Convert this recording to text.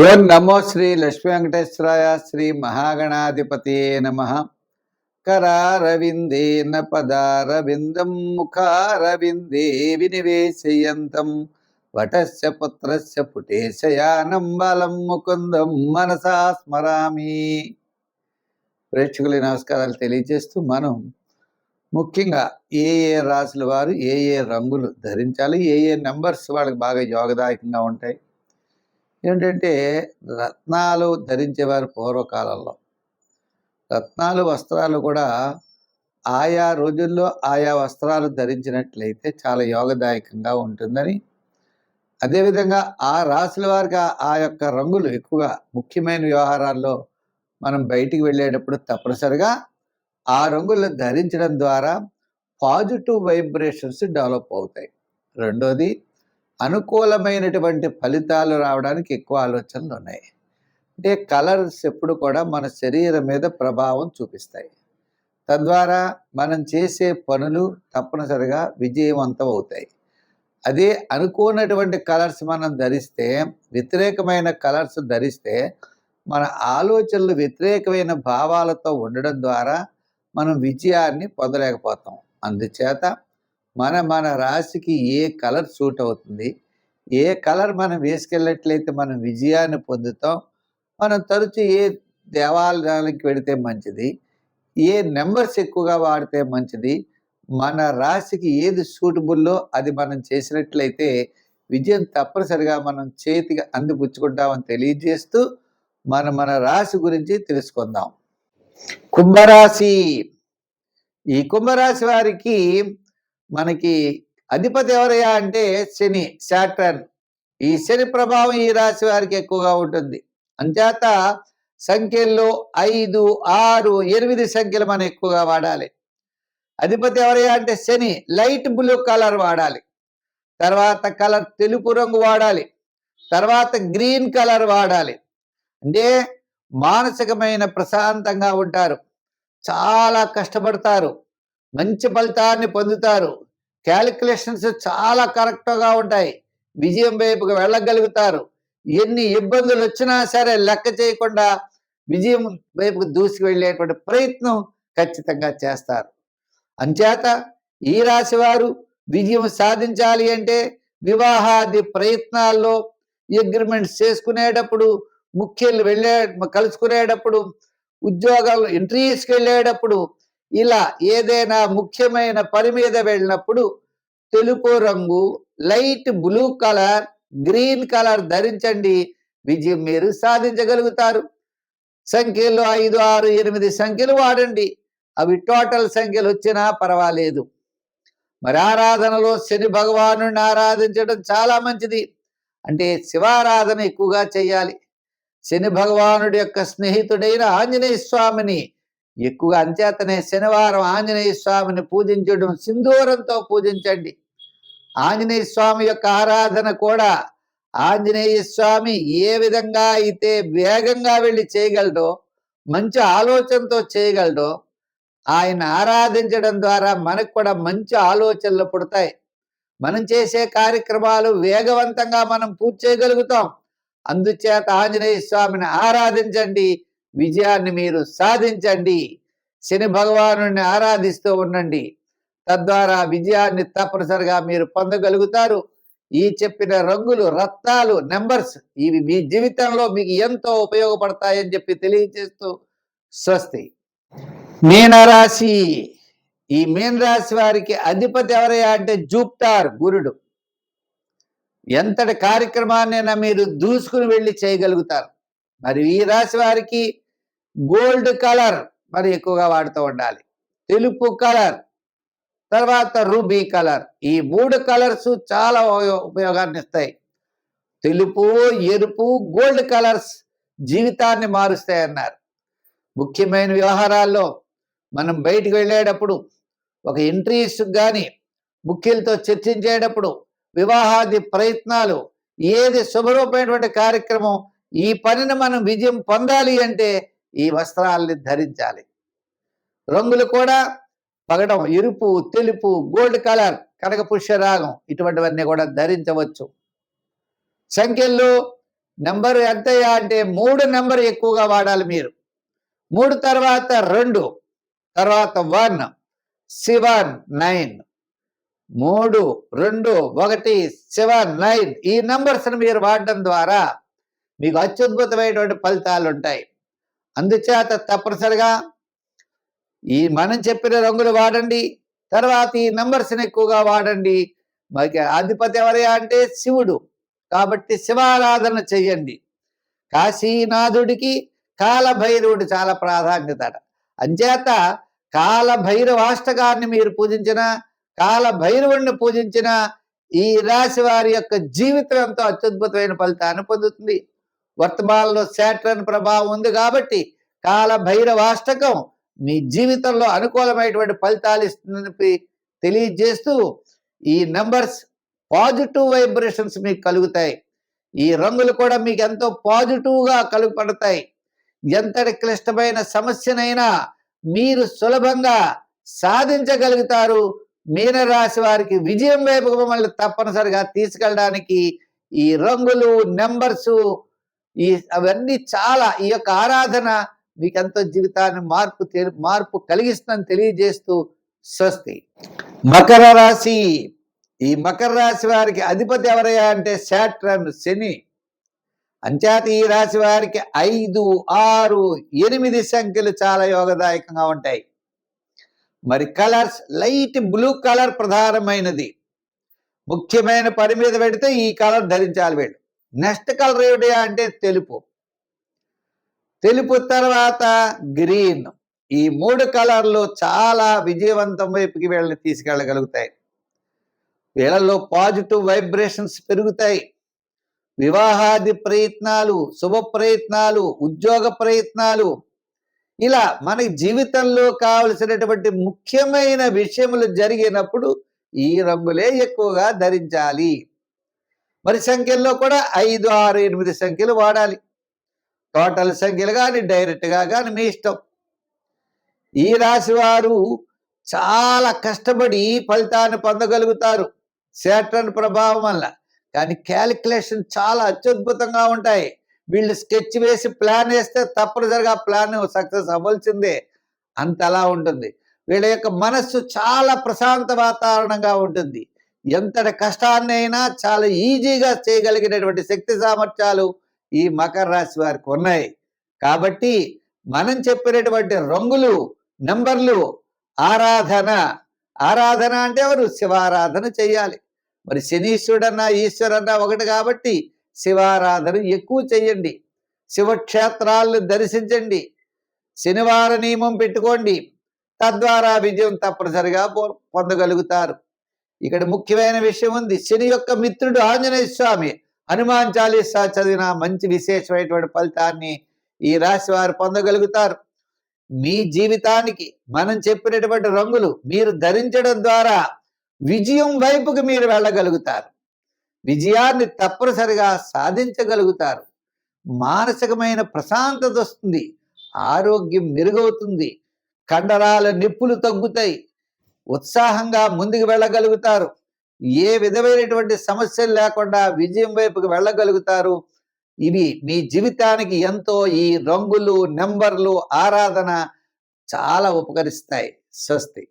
ఓం నమో శ్రీ లక్ష్మీ వెంకటేశ్వరాయ శ్రీ మహాగణాధిపతి నమ. కరారవిందేన పదారవిందం ముఖారవిందే వినివేశయంతం. వటస్య పుత్రస్య పుటేశయానం బలం ముకుందం మనసా స్మరామి. ప్రేక్షకుల నమస్కారాలు తెలియజేస్తూ మనం ముఖ్యంగా ఏ ఏ రాసుల వారు ఏ ఏ రంగులు ధరించాలి ఏ ఏ నెంబర్స్ వాళ్ళకి బాగా యోగదాయకంగా ఉంటాయి ఏంటంటే రత్నాలు ధరించేవారు పూర్వకాలంలో. రత్నాలు వస్త్రాలు కూడా ఆయా రోజుల్లో ఆయా వస్త్రాలు ధరించినట్లయితే చాలా యోగదాయకంగా ఉంటుందని. అదేవిధంగా ఆ రాశుల వారికి ఆ- ఆ యొక్క రంగులు ఎక్కువగా ముఖ్యమైన వ్యవహారాల్లో మనం బయటికి వెళ్ళేటప్పుడు తప్పనిసరిగా ఆ రంగులు ధరించడం ద్వారా పాజిటివ్ వైబ్రేషన్స్ డెవలప్ అవుతాయి. రెండోది అనుకూలమైనటువంటి ఫలితాలు రావడానికి ఎక్కువ ఆలోచనలు ఉన్నాయి. అంటే కలర్స్ ఎప్పుడు కూడా మన శరీరం మీద ప్రభావం చూపిస్తాయి. తద్వారా మనం చేసే పనులు తప్పనిసరిగా విజయవంతం అవుతాయి. అదే అనుకోనటువంటి కలర్స్ మనం ధరిస్తే వ్యతిరేకమైన కలర్స్ ధరిస్తే మన ఆలోచనలు వ్యతిరేకమైన భావాలతో ఉండడం ద్వారా మనం విజయాన్ని పొందలేకపోతాం. అందుచేత మన మన రాశికి ఏ కలర్ సూట్ అవుతుంది ఏ కలర్ మనం వేసుకెళ్ళట్లయితే మనం విజయాన్ని పొందుతాం మనం తరచు ఏ దేవాలయానికి వెడితే మంచిది ఏ నెంబర్స్ ఎక్కువగా వాడితే మంచిది మన రాశికి ఏది సూటబుల్లో అది మనం చేసినట్లయితే విజయం తప్పనిసరిగా మనం చేతికి అందిపుచ్చుకుంటామని తెలియజేస్తూ మన మన రాశి గురించి తెలుసుకుందాం. కుంభరాశి. ఈ కుంభరాశి వారికి మనకి అధిపతి ఎవరయ్యా అంటే శని శాటర్న్ ఈ శని ప్రభావం ఈ రాశి వారికి ఎక్కువగా ఉంటుంది. అంచేత సంఖ్యల్లో ఐదు ఆరు ఎనిమిది సంఖ్యలు మనం ఎక్కువగా వాడాలి. అధిపతి ఎవరయ్యా అంటే శని లైట్ బ్లూ కలర్ వాడాలి. తర్వాత కలర్ తెలుపు రంగు వాడాలి. తర్వాత గ్రీన్ కలర్ వాడాలి. అంటే మానసికమైన ప్రశాంతంగా ఉంటారు. చాలా కష్టపడతారు. మంచి ఫలితాన్ని పొందుతారు. క్యాలిక్యులేషన్స్ చాలా కరెక్ట్గా ఉంటాయి. విజయం వైపుకు వెళ్ళగలుగుతారు. ఎన్ని ఇబ్బందులు వచ్చినా సరే లెక్క చేయకుండా విజయం వైపుకు దూసుకు వెళ్ళేటువంటి ప్రయత్నం ఖచ్చితంగా చేస్తారు. అంచేత ఈ రాశి వారు విజయం సాధించాలి అంటే వివాహాది ప్రయత్నాల్లో అగ్రిమెంట్స్ చేసుకునేటప్పుడు ముఖ్యులు వెళ్ళే కలుసుకునేటప్పుడు ఉద్యోగాలు ఇంటర్వ్యూస్కి వెళ్ళేటప్పుడు ఇలా ఏదైనా ముఖ్యమైన పని మీద వెళ్ళినప్పుడు తెలుపు రంగు light blue colour green colour ధరించండి. విజయం మీరు సాధించగలుగుతారు. సంఖ్యలు ఐదు ఆరు ఎనిమిది సంఖ్యలు వాడండి. అవి టోటల్ సంఖ్యలు వచ్చినా పర్వాలేదు. మరి ఆరాధనలో శని భగవాను ఆరాధించడం చాలా మంచిది. అంటే శివారాధన ఎక్కువగా చేయాలి. శని భగవానుడి యొక్క స్నేహితుడైన ఆంజనేయ స్వామిని ఎక్కువగా అంచేతనే శనివారం ఆంజనేయ స్వామిని పూజించడం సింధూరంతో పూజించండి. ఆంజనేయ స్వామి యొక్క ఆరాధన కూడా ఆంజనేయ స్వామి ఏ విధంగా అయితే వేగంగా వెళ్ళి చేయగలడో మంచి ఆలోచనతో చేయగలడో ఆయన ఆరాధించడం ద్వారా మనకు కూడా మంచి ఆలోచనలు పుడతాయి. మనం చేసే కార్యక్రమాలు వేగవంతంగా మనం పూర్తి చేయగలుగుతాం. అందుచేత ఆంజనేయ స్వామిని ఆరాధించండి. విజయాన్ని మీరు సాధించండి. శని భగవాను ఆరాధిస్తూ ఉండండి. తద్వారా విజయాన్ని తప్పనిసరిగా మీరు పొందగలుగుతారు. ఈ చెప్పిన రంగులు రత్నాలు నెంబర్స్ ఇవి మీ జీవితంలో మీకు ఎంతో ఉపయోగపడతాయని చెప్పి తెలియజేస్తూ స్వస్తి. మీనరాశి. ఈ మీన రాశి వారికి అధిపతి ఎవరయ్యా అంటే జూప్టార్ గురుడు. ఎంతటి కార్యక్రమాన్నైనా మీరు దూసుకుని వెళ్ళి చేయగలుగుతారు. మరి ఈ రాశి వారికి గోల్డ్ కలర్ మరి ఎక్కువగా వాడుతూ ఉండాలి. తెలుపు కలర్ తర్వాత రూబీ కలర్. ఈ మూడు కలర్స్ చాలా ఉపయో- ఉపయోగాన్ని ఇస్తాయి. తెలుపు ఎరుపు గోల్డ్ కలర్స్ జీవితాన్ని మారుస్తాయి అన్నారు ముఖ్యమైన వ్యవహారాల్లో మనం బయటికి వెళ్ళేటప్పుడు ఒక ఇంట్రీస్ కానీ ముఖ్యులతో చర్చించేటప్పుడు వివాహాది ప్రయత్నాలు ఏది శుభరూపమైనటువంటి కార్యక్రమం ఈ పనిని మనం విజయం పొందాలి అంటే ఈ వస్త్రాల్ని ధరించాలి. రంగులు కూడా పగడం ఎరుపు తెలుపు గోల్డ్ కలర్ కనక పుష్యరాగం ఇటువంటివన్నీ కూడా ధరించవచ్చు. సంఖ్యల్లో నెంబర్ ఎంతయ్యా అంటే మూడు నెంబర్ ఎక్కువగా వాడాలి మీరు. మూడు తర్వాత రెండు తర్వాత వన్ సెవెన్ నైన్. మూడు రెండు ఒకటి సెవెన్ నైన్ ఈ నెంబర్స్ని మీరు వాడడం ద్వారా మీకు అత్యద్భుతమైనటువంటి ఫలితాలు ఉంటాయి అందుచేత తప్పనిసరిగా ఈ మనం చెప్పిన రంగులు వాడండి తర్వాత ఈ నంబర్స్ని ఎక్కువగా వాడండి. మరి అధిపతి ఎవరయ్యా అంటే శివుడు. కాబట్టి శివారాధన చెయ్యండి. కాశీనాథుడికి కాలభైరవుడు చాలా ప్రాధాన్యత అంచేత కాలభైరవాష్టకాన్ని మీరు పూజించిన కాలభైరవుణ్ణి పూజించిన ఈ రాశి వారి యొక్క జీవితం ఎంతో అత్యద్భుతమైన ఫలితాన్ని పొందుతుంది. వర్తమానంలో శాట్రన్ ప్రభావం ఉంది కాబట్టి కాల భైరవాష్టకం మీ జీవితంలో అనుకూలమైనటువంటి ఫలితాలు ఇస్తుందని తెలియజేస్తూ ఈ నంబర్స్ పాజిటివ్ వైబ్రేషన్స్ మీకు కలుగుతాయి. ఈ రంగులు కూడా మీకు ఎంతో పాజిటివ్గా కలుగుపడతాయి. ఎంతటి క్లిష్టమైన సమస్యనైనా మీరు సులభంగా సాధించగలుగుతారు. మీనరాశి వారికి విజయం వైపు మిమ్మల్ని తప్పనిసరిగా తీసుకెళ్ళడానికి ఈ రంగులు నెంబర్సు ఈ అవన్నీ చాలా ఈ యొక్క ఆరాధన మీకు ఎంతో జీవితాన్ని మార్పు మార్పు కలిగిస్తుందని తెలియజేస్తూ స్వస్తి. మకర రాశి. ఈ మకర రాశి వారికి అధిపతి ఎవరయ్యా అంటే శాట్రన్ శని. అంచేత ఈ రాశి వారికి ఐదు ఆరు ఎనిమిది సంఖ్యలు చాలా యోగదాయకంగా ఉంటాయి. మరి కలర్స్ లైట్ బ్లూ కలర్ ప్రధానమైనది. ముఖ్యమైన పని మీద పెడితే ఈ కలర్ ధరించాలి వీళ్ళు. నెక్స్ట్ కలర్ ఏమిటి అంటే తెలుపు. తెలుపు తర్వాత గ్రీన్. ఈ మూడు కలర్లు చాలా విజయవంతం వైపుకి వీళ్ళని తీసుకెళ్ళగలుగుతాయి. వీళ్ళల్లో పాజిటివ్ వైబ్రేషన్స్ పెరుగుతాయి. వివాహాది ప్రయత్నాలు శుభ ప్రయత్నాలు ఉద్యోగ ప్రయత్నాలు ఇలా మన జీవితంలో కావలసినటువంటి ముఖ్యమైన విషయములు జరిగినప్పుడు ఈ రంగులే ఎక్కువగా ధరించాలి. మరి సంఖ్యల్లో కూడా ఐదు ఆరు ఎనిమిది సంఖ్యలు వాడాలి. టోటల్ సంఖ్యలు కానీ డైరెక్ట్గా కానీ మీ ఇష్టం. ఈ రాశి వారు చాలా కష్టపడి ఫలితాన్ని పొందగలుగుతారు. శాట్రన్ ప్రభావం వల్ల. కానీ క్యాలిక్యులేషన్ చాలా అత్యద్భుతంగా ఉంటాయి. వీళ్ళు స్కెచ్ వేసి ప్లాన్ వేస్తే తప్పనిసరిగా ప్లాన్ సక్సెస్ అవ్వాల్సిందే. అంత అలా ఉంటుంది. వీళ్ళ యొక్క మనస్సు చాలా ప్రశాంత వాతావరణంగా ఉంటుంది. ఎంతటి కష్టాన్ని అయినా చాలా ఈజీగా చేయగలిగినటువంటి శక్తి సామర్థ్యాలు ఈ మకర రాశి వారికి ఉన్నాయి. కాబట్టి మనం చెప్పినటువంటి రంగులు నెంబర్లు ఆరాధన. ఆరాధన అంటే ఎవరు? శివారాధన చేయాలి. మరి శనీశ్వరుడన్నా ఈశ్వరన్నా ఒకటి కాబట్టి శివారాధన ఎక్కువ చెయ్యండి శివక్షేత్రాలను దర్శించండి. శనివార నియమం పెట్టుకోండి. తద్వారా విజయం తప్పనిసరిగా పొ- పొందగలుగుతారు. ఇక్కడ ముఖ్యమైన విషయం ఉంది. శని యొక్క మిత్రుడు ఆంజనేయ స్వామి. హనుమాన్ చాలీసా చదివిన మంచి విశేషమైనటువంటి ఫలితాన్ని ఈ రాశి వారు పొందగలుగుతారు. మీ జీవితానికి మనం చెప్పినటువంటి రంగులు మీరు ధరించడం ద్వారా విజయం వైపుకి మీరు వెళ్ళగలుగుతారు. విజయాన్ని తప్పనిసరిగా సాధించగలుగుతారు. మానసికమైన ప్రశాంతత వస్తుంది. ఆరోగ్యం మెరుగవుతుంది. కండరాల నిప్పులు తగ్గుతాయి. ఉత్సాహంగా ముందుకు వెళ్ళగలుగుతారు. ఏ విధమైనటువంటి సమస్యలు లేకుండా విజయం వైపుకి వెళ్ళగలుగుతారు. ఇవి మీ జీవితానికి ఎంతో ఈ రంగులు నెంబర్లు ఆరాధన చాలా ఉపకరిస్తాయి. స్వస్తి.